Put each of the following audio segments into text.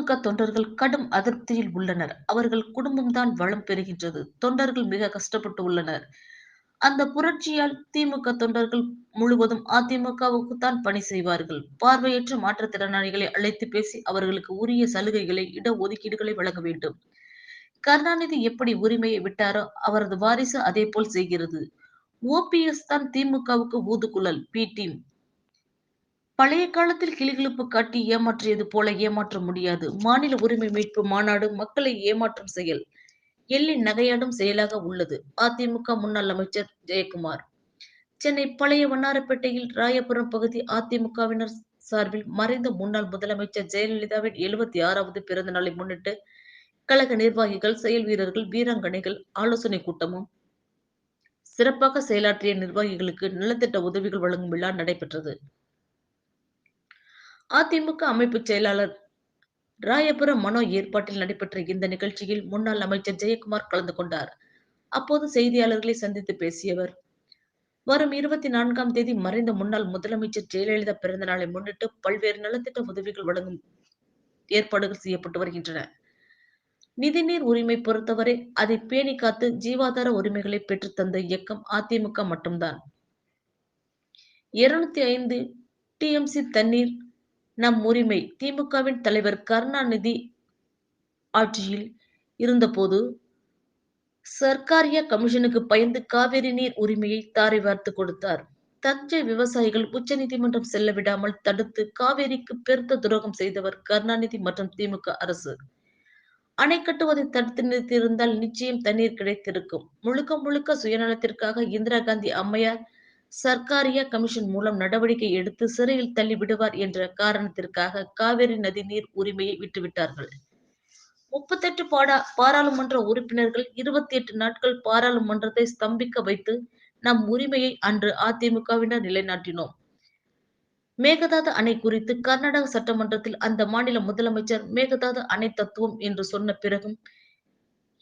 திமுக தொண்டர்கள் கடும் அதிருப்தியில் உள்ளனர். அவர்கள் குடும்பம்தான் வளம் பெறுகின்றது. தொண்டர்கள் மிக கஷ்டப்பட்டு உள்ளனர். அந்த புரட்சியால் திமுக தொண்டர்கள் முழுவதும் அதிமுகவுக்கு தான் பணி செய்வார்கள். பார்வையற்ற மாற்றுத்திறனாளிகளை அழைத்து பேசி அவர்களுக்கு உரிய சலுகைகளை இட ஒதுக்கீடுகளை வழங்க வேண்டும். கருணாநிதி எப்படி உரிமையை விட்டாரோ அவரது வாரிசு அதே போல் செய்கிறது ஓபிஎஸ் தான் திமுகவுக்கு ஊதுகுழல். பி டீம் பழைய காலத்தில் கிளிகிழப்பு காட்டி ஏமாற்றியது போல ஏமாற்ற முடியாது. மாநில உரிமை மீட்பு மாநாடு மக்களை ஏமாற்றும் செயல். எள்ளி நகையாடும் செயலாக உள்ளது. அதிமுக முன்னாள் அமைச்சர் ஜெயக்குமார். சென்னை பழைய வண்ணாரப்பேட்டையில் ராயபுரம் பகுதி அதிமுகவினர் சார்பில் மறைந்த முன்னாள் முதலமைச்சர் ஜெயலலிதாவின் எழுபத்தி ஆறாவது பிறந்த நாளை முன்னிட்டு கழக நிர்வாகிகள் செயல் வீரர்கள் வீராங்கனைகள் ஆலோசனை கூட்டமும் சிறப்பாக செயலாற்றிய நிர்வாகிகளுக்கு நலத்திட்ட உதவிகள் வழங்கும் விழா நடைபெற்றது. அதிமுக அமைப்பு செயலாளர் ராயபுரம் மனோ ஏற்பாட்டில் நடைபெற்ற இந்த நிகழ்ச்சியில் முன்னாள் அமைச்சர் ஜெயக்குமார் கலந்து கொண்டார். அப்போது செய்தியாளர்களை சந்தித்து பேசியவர் வரும் இருபத்தி நான்காம் தேதி மறைந்த முன்னாள் முதலமைச்சர் ஜெயலலிதா பிறந்த நாளை முன்னிட்டு பல்வேறு நலத்திட்ட உதவிகள் வழங்கும் ஏற்பாடுகள் செய்யப்பட்டு வருகின்றன. நிதிநீர் உரிமை பொறுத்தவரை அதை பேணி காத்து ஜீவாதார உரிமைகளை பெற்றுத்தந்த இயக்கம் அதிமுக மட்டும்தான். இருநூத்தி ஐந்து டிஎம்சி தண்ணீர் நம் உரிமை. திமுகவின் தலைவர் கருணாநிதி ஆட்சியில் இருந்தபோது சர்க்காரிய கமிஷனுக்கு பயந்து காவிரி நீர் உரிமையை தாரை வார்த்து கொடுத்தார். தஞ்சை விவசாயிகள் உச்சநீதிமன்றம் செல்ல விடாமல் தடுத்து காவேரிக்கு பெருத்த துரோகம் செய்தவர் கருணாநிதி மற்றும் திமுக அரசு. அணை கட்டுவதை தடுத்து நிறுத்தியிருந்தால் நிச்சயம் தண்ணீர் கிடைத்திருக்கும். முழுக்க முழுக்க சுயநலத்திற்காக இந்திரா காந்தி அம்மையார் சர்க்காரிய கமிஷன் மூலம் நடவடிக்கை எடுத்து சிறையில் தள்ளி விடுவார் என்ற காரணத்திற்காக காவிரி நதி நீர் உரிமையை விட்டுவிட்டார்கள். முப்பத்தெட்டு பாடா பாராளுமன்ற உறுப்பினர்கள் இருபத்தி எட்டு நாட்கள் பாராளுமன்றத்தை ஸ்தம்பிக்க வைத்து நம் உரிமையை அன்று அதிமுகவினர் நிலைநாட்டினோம். மேகதாது அணை குறித்து கர்நாடக சட்டமன்றத்தில் அந்த மாநில முதலமைச்சர் மேகதாது அணை தத்துவம் என்று சொன்ன பிறகும்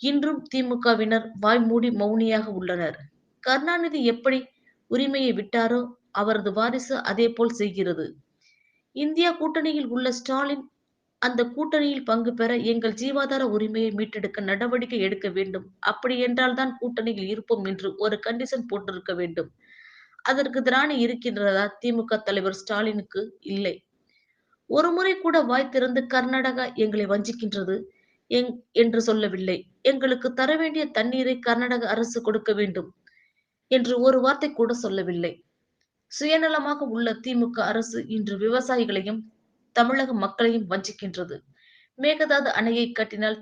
இன்றும் திமுகவினர் வாய்மூடி மௌனியாக உள்ளனர். கருணாநிதி எப்படி உரிமையை விட்டாரோ அவரது வாரிசு அதே போல் செய்கிறது. இந்தியா கூட்டணியில் உள்ள ஸ்டாலின் அந்த கூட்டணியில் பங்கு பெற எங்கள் ஜீவாதார உரிமையை மீட்டெடுக்க நடவடிக்கை எடுக்க வேண்டும். அப்படி என்றால் தான் கூட்டணியில் இருப்போம் என்று ஒரு கண்டிஷன் போட்டிருக்க வேண்டும். அதற்கு திராணி இருக்கின்றதா திமுக தலைவர் ஸ்டாலினுக்கு? இல்லை. ஒரு முறை கூட வாய் திறந்து கர்நாடகா எங்களை வஞ்சிக்கின்றது எங் என்று சொல்லவில்லை. எங்களுக்கு தர வேண்டிய தண்ணீரை கர்நாடக அரசு கொடுக்க வேண்டும். என்று ஒரு வார்த்தை கூட சொல்லவில்லை. சுயநலமாக உள்ள திமுக அரசு இன்று விவசாயிகளையும் தமிழக மக்களையும் வஞ்சிக்கின்றது. மேகதாது அணையை கட்டினால்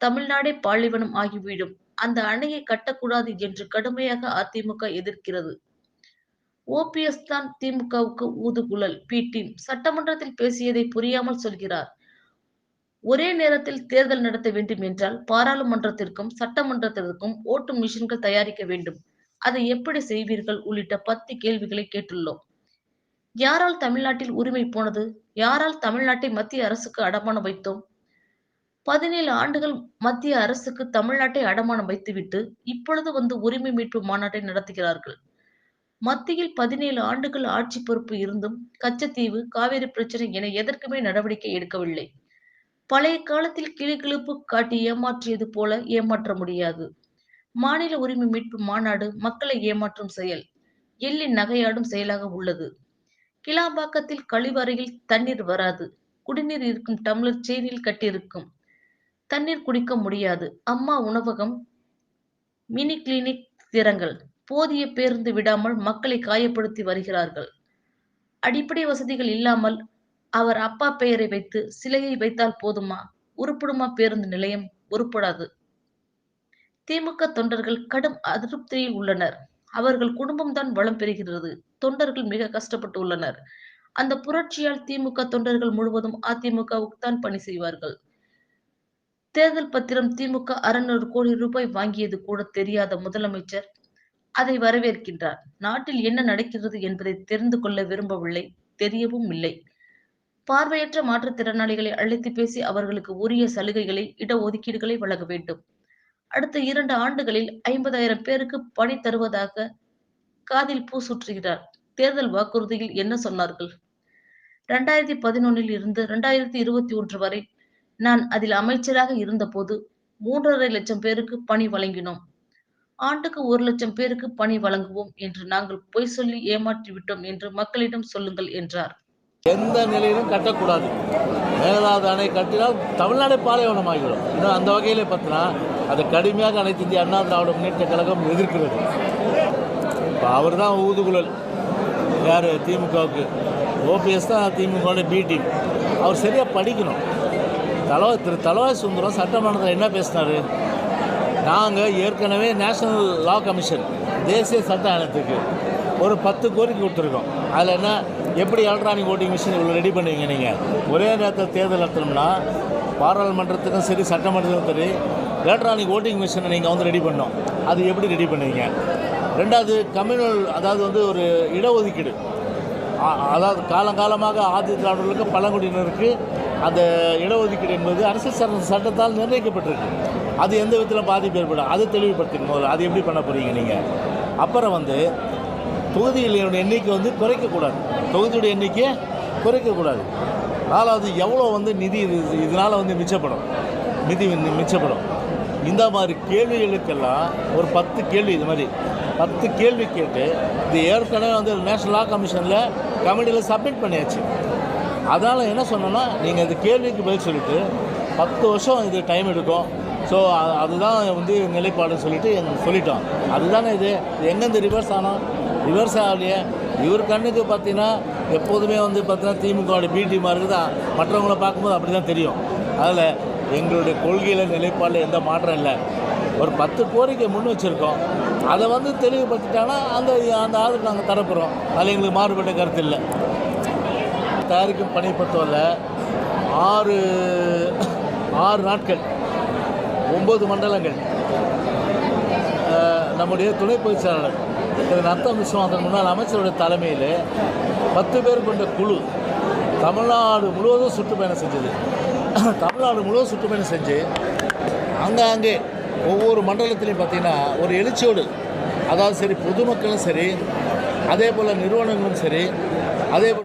தமிழ்நாடே பாலைவனம் ஆகிவிடும். அந்த அணையை கட்டக்கூடாது என்று கடுமையாக அதிமுக எதிர்க்கிறது. ஓபிஎஸ் தான் திமுகவுக்கு ஊதுகுழல் பி டீம் சட்டமன்றத்தில் பேசியதை புரியாமல் சொல்கிறார். ஒரே நேரத்தில் தேர்தல் நடத்த வேண்டும் என்றால் பாராளுமன்றத்திற்கும் சட்டமன்றத்திற்கும் ஓட்டு மிஷின்கள் தயாரிக்க வேண்டும். அதை எப்படி செய்வீர்கள்? உள்ளிட்ட பத்து கேள்விகளை கேட்டுள்ளோம். யாரால் தமிழ்நாட்டில் உரிமை போனது? யாரால் தமிழ்நாட்டை மத்திய அரசுக்கு அடமானம் வைத்தோம்? பதினேழு ஆண்டுகள் மத்திய அரசுக்கு தமிழ்நாட்டை அடமானம் வைத்துவிட்டு இப்பொழுது வந்து உரிமை மீட்பு மாநாட்டை நடத்துகிறார்கள். மத்தியில் பதினேழு ஆண்டுகள் ஆட்சி பொறுப்பு இருந்தும் கச்சத்தீவு காவிரி பிரச்சனை என எதற்குமே நடவடிக்கை எடுக்கவில்லை. பழைய காலத்தில் கிளிகிழிப்பு காட்டி ஏமாற்றியது போல ஏமாற்ற முடியாது. மாநில உரிமை மீட்பு மாநாடு மக்களை ஏமாற்றும் செயல். எள்ளி நகையாடும் செயலாக உள்ளது. கிளாம்பாக்கத்தில் கழிவறையில் தண்ணீர் வராது. குடிநீர் இருக்கும் டம்ளர் செயினில் கட்டியிருக்கும். தண்ணீர் குடிக்க முடியாது. அம்மா உணவகம் மினி கிளினிக் திறங்கள். போதிய பேருந்து விடாமல் மக்களை காயப்படுத்தி வருகிறார்கள். அடிப்படை வசதிகள் இல்லாமல் அவர் அப்பா பெயரை வைத்து சிலையை வைத்தால் போதுமா? உருப்படுமா பேருந்து நிலையம்? உருப்படாது. திமுக தொண்டர்கள் கடும் அதிருப்தியில் உள்ளனர். அவர்கள் குடும்பம்தான் வளம் பெறுகிறது. தொண்டர்கள் மிக கஷ்டப்பட்டு உள்ளனர். அந்த புரட்சியால் திமுக தொண்டர்கள் முழுவதும் அதிமுகவுக்கு தான் பணி செய்வார்கள். தேர்தல் பத்திரம் திமுக அறுநூறு கோடி ரூபாய் வாங்கியது கூட தெரியாத முதலமைச்சர் அதை வரவேற்கின்றார். நாட்டில் என்ன நடக்கிறது என்பதை தெரிந்து கொள்ள விரும்பவில்லை தெரியவும் இல்லை. பார்வையற்ற மாற்றுத்திறனாளிகளை அழைத்து பேசி அவர்களுக்கு உரிய சலுகைகளை இடஒதுக்கீடுகளை வழங்க வேண்டும். அடுத்த இரண்டு ஆண்டுகளில் ஐம்பதாயிரம் பேருக்கு பணி தருவதாக காதில் பூ சுற்றுகிறார். தேர்தல் வாக்குறுதியில் என்ன சொன்னார்கள்? இரண்டாயிரத்தி பதினொன்னில் இருந்து இரண்டாயிரத்தி இருபத்தி ஒன்று வரை நான் அதில் அமைச்சராக இருந்தபோது மூன்றரை லட்சம் பேருக்கு பணி வழங்கினோம். ஆண்டுக்கு ஒரு லட்சம் பேருக்கு பணி வழங்குவோம் என்று நாங்கள் பொய் சொல்லி ஏமாற்றி விட்டோம் என்று மக்களிடம் சொல்லுங்கள் என்றார். எந்த நிலையிலும் கட்டக்கூடாது. மேகதாது அணை கட்டினால் தமிழ்நாடே பாலைவனமாகிவிடும். இன்னும் அந்த வகையிலே பார்த்தீங்கன்னா அது கடுமையாக அனைத்து இந்திய அண்ணா திராவிட முன்னேற்ற கழகம் எதிர்க்கிறது. இப்போ அவர் தான் ஊதுகுழல். யார்? திமுகவுக்கு. ஓபிஎஸ் தான் திமுகவோட பிடி அவர் சரியாக படிக்கணும். தலவா திரு தலவாய் சுந்தரம் சட்டமன்றத்தில் என்ன பேசினார்? நாங்கள் ஏற்கனவே நேஷனல் லா கமிஷன் தேசிய சட்ட ஆணையத்துக்கு ஒரு பத்து கோரிக்கை கொடுத்துருக்கோம் அதில் என்ன? எப்படி எலக்ட்ரானிக் ஓட்டிங் மிஷின் இவ்வளோ ரெடி பண்ணுவீங்க நீங்கள் ஒரே நேரத்தில் தேர்தல் நடத்தணும்னா பாராளுமன்றத்துக்கும் சரி சட்டமன்றத்துக்கும் சரி எலக்ட்ரானிக் ஓட்டிங் மிஷினை நீங்கள் வந்து ரெடி பண்ணோம் அது எப்படி ரெடி பண்ணுவீங்க? ரெண்டாவது கம்யூனல் அதாவது வந்து ஒரு இடஒதுக்கீடு. அதாவது காலங்காலமாக ஆதி திராவிடர்களுக்கு பழங்குடியினருக்கு அந்த இடஒதுக்கீடு என்பது அரசியல் சட்ட சட்டத்தால் நிர்ணயிக்கப்பட்டிருக்கு. அது எந்த விதத்தில் பாதிப்பு ஏற்படும் அதை தெளிவுபடுத்தணும் முதல்ல. அது எப்படி பண்ண போகிறீங்க நீங்கள் அப்புறம் வந்து தொகுதிகளோட எண்ணிக்கை வந்து குறைக்கக்கூடாது. தொகுதியோட எண்ணிக்கையை குறைக்கக்கூடாது. நாலாவது எவ்வளோ வந்து நிதி இது இதனால் வந்து மிச்சப்படும். நிதி மிச்சப்படும். இந்த மாதிரி கேள்விகளுக்கெல்லாம் ஒரு பத்து கேள்வி இது மாதிரி பத்து கேள்வி கேட்டு இது ஏற்கனவே வந்து நேஷனல் லா கமிஷனில் கமிட்டியில் சப்மிட் பண்ணியாச்சு. அதனால் என்ன சொன்னோன்னா நீங்கள் இந்த கேள்விக்கு பதில் சொல்லிட்டு பத்து வருஷம் இது டைம் எடுக்கும். ஸோ அதுதான் வந்து நிலைப்பாடுன்னு சொல்லிட்டு எங்களுக்கு சொல்லிட்டோம். அதுதானே இது. எங்கேருந்து ரிவர்ஸ் ஆனோம்? ரிவர்ஸ் ஆகலையே. இவர் கண்ணுக்கு பார்த்தீங்கன்னா எப்போதுமே வந்து பார்த்தீங்கன்னா திமுகவோட பி டீமாக இருக்குதா? மற்றவங்கள பார்க்கும்போது அப்படி தான் தெரியும். அதில் எங்களுடைய கொள்கையில் நிலைப்பாடில் எந்த மாற்றம் இல்லை. ஒரு பத்து கோரிக்கை முன் வச்சுருக்கோம். அதை வந்து தெளிவுபடுத்திட்டாங்கன்னா அந்த அந்த ஆதரவு நாங்கள் தரப்புகிறோம் அதில் எங்களுக்கு மாறுபட்ட கருத்து இல்லை. தயாரிக்கும் பணி பொறுத்தவரை ஆறு ஆறு நாட்கள் ஒம்பது மண்டலங்கள் நம்முடைய துணை பொதுச் செயலாளர் திரு நத்தம் விஸ்வநாதன் முன்னாள் அமைச்சருடைய தலைமையில் பத்து பேர் கொண்ட குழு தமிழ்நாடு முழுவதும் சுற்றுப்பயணம் செஞ்சது. தமிழ்நாடு முழுவதும் சுற்றுப்பயணம் செஞ்சு அங்கங்கே ஒவ்வொரு மண்டலத்திலையும் பார்த்தீங்கன்னா ஒரு எழுச்சியோடு அதாவது சரி பொதுமக்களும் சரி அதே போல் நிறுவனங்களும் சரி அதே போல்